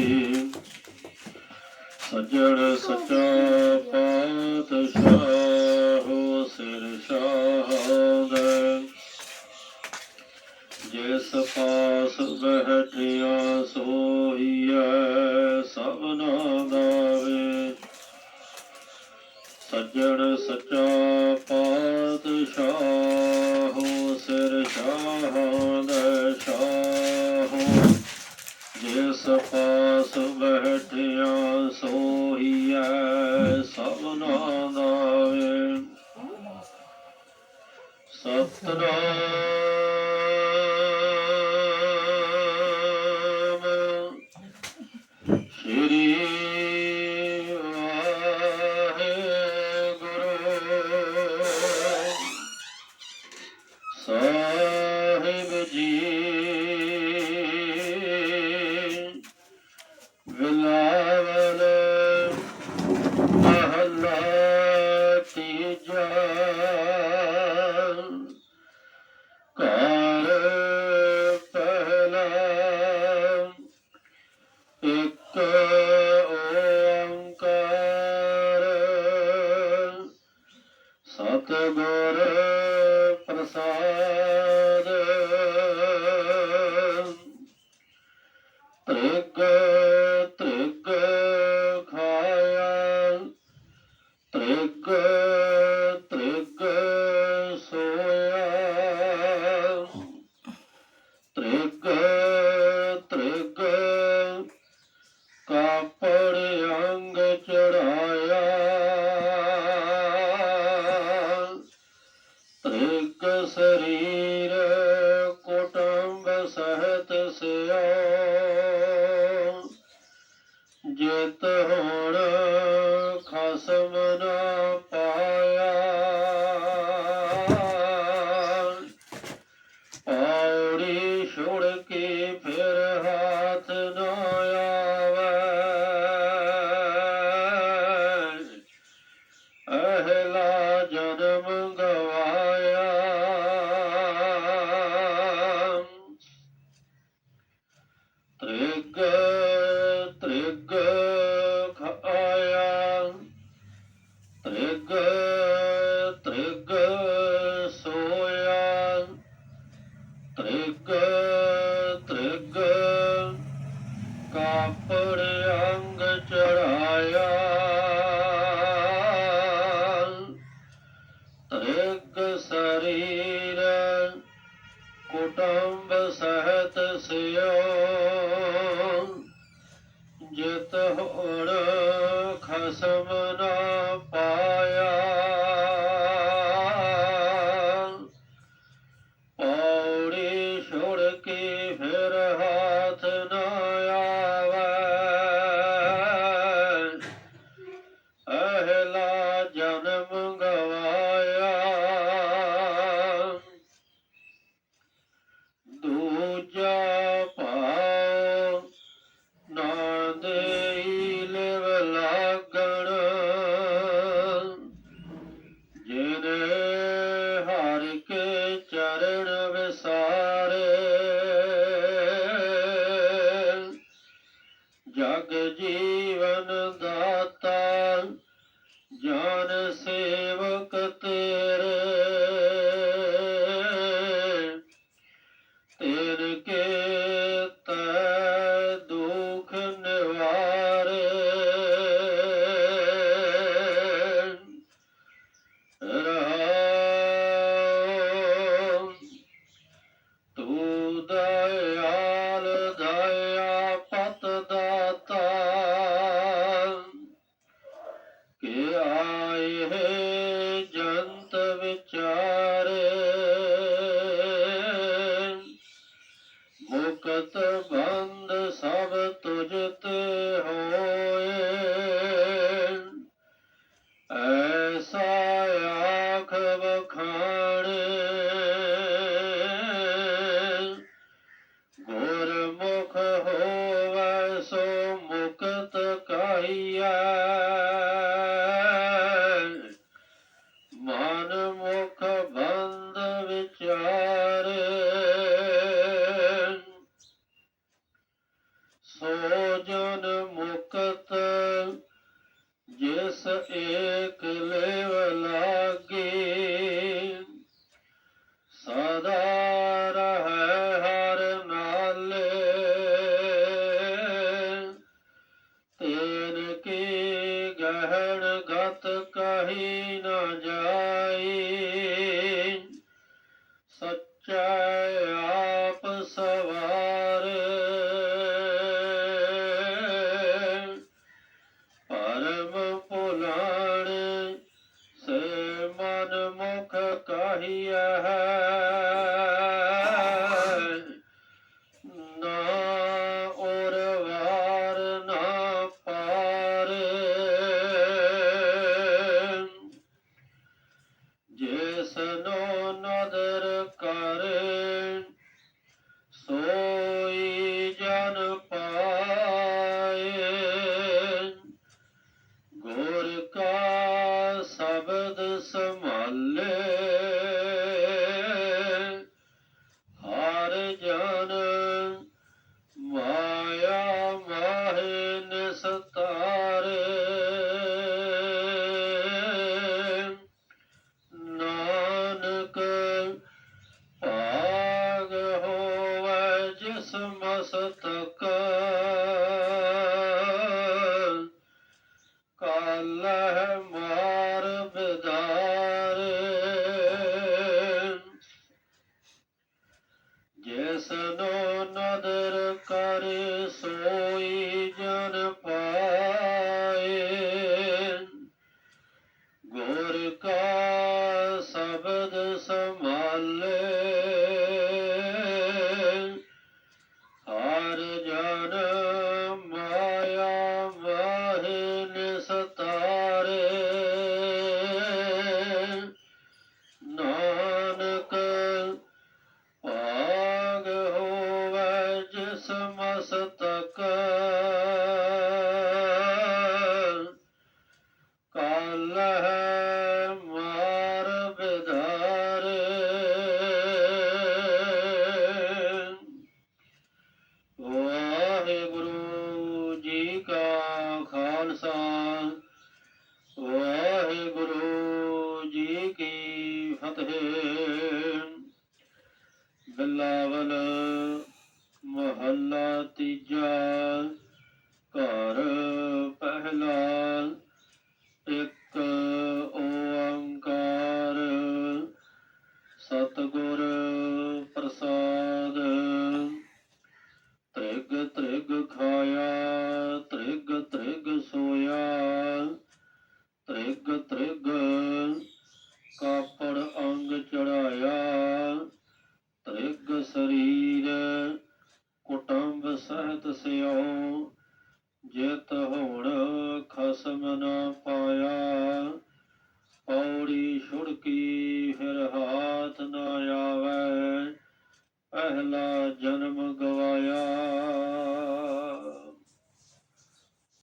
ਸੇਤੀ ਸਜਣ ਸਚਾ ਪਾਤਸ਼ਾਹ ਹੋ ਸਿਰ ਸ਼ਾਹਦ। ਜਿਸ ਪਾਸ ਬਹਿਠਿਆ ਸੋਈਐ ਸਭਨਾ ਦਾਵੇ ਸਜਣ ਸਚਾ ਪਾਤਸ਼ਾਹ ਹੋ ਸਿਰ ਸ਼ਾਹਦ। ਸ਼ਾਹ ਪਾਸ ਬਹਿਠਿਆ ਸੋਹੀਐ ਸਭਨਾ ਦਾ ਸਤਨਾਮ जी ਸਚੈ ਆਪ ਸਵਾਰ। घर का ਬਿਲਾਵਲ ਮਹੱਲਾ ਤੀਜਾ ਘਰ ਪਹਿਲਾ ਕਿਉ ਜੇ ਤਹੁੜ ਖਸਮ ਨਾ ਪਾਇਆ ਔੜੀ ਛੁੜਕੀ ਫਿਰ ਹਾਥ ਨਾ ਆਵੇ, ਪਹਿਲਾ ਜਨਮ ਗਵਾਇਆ।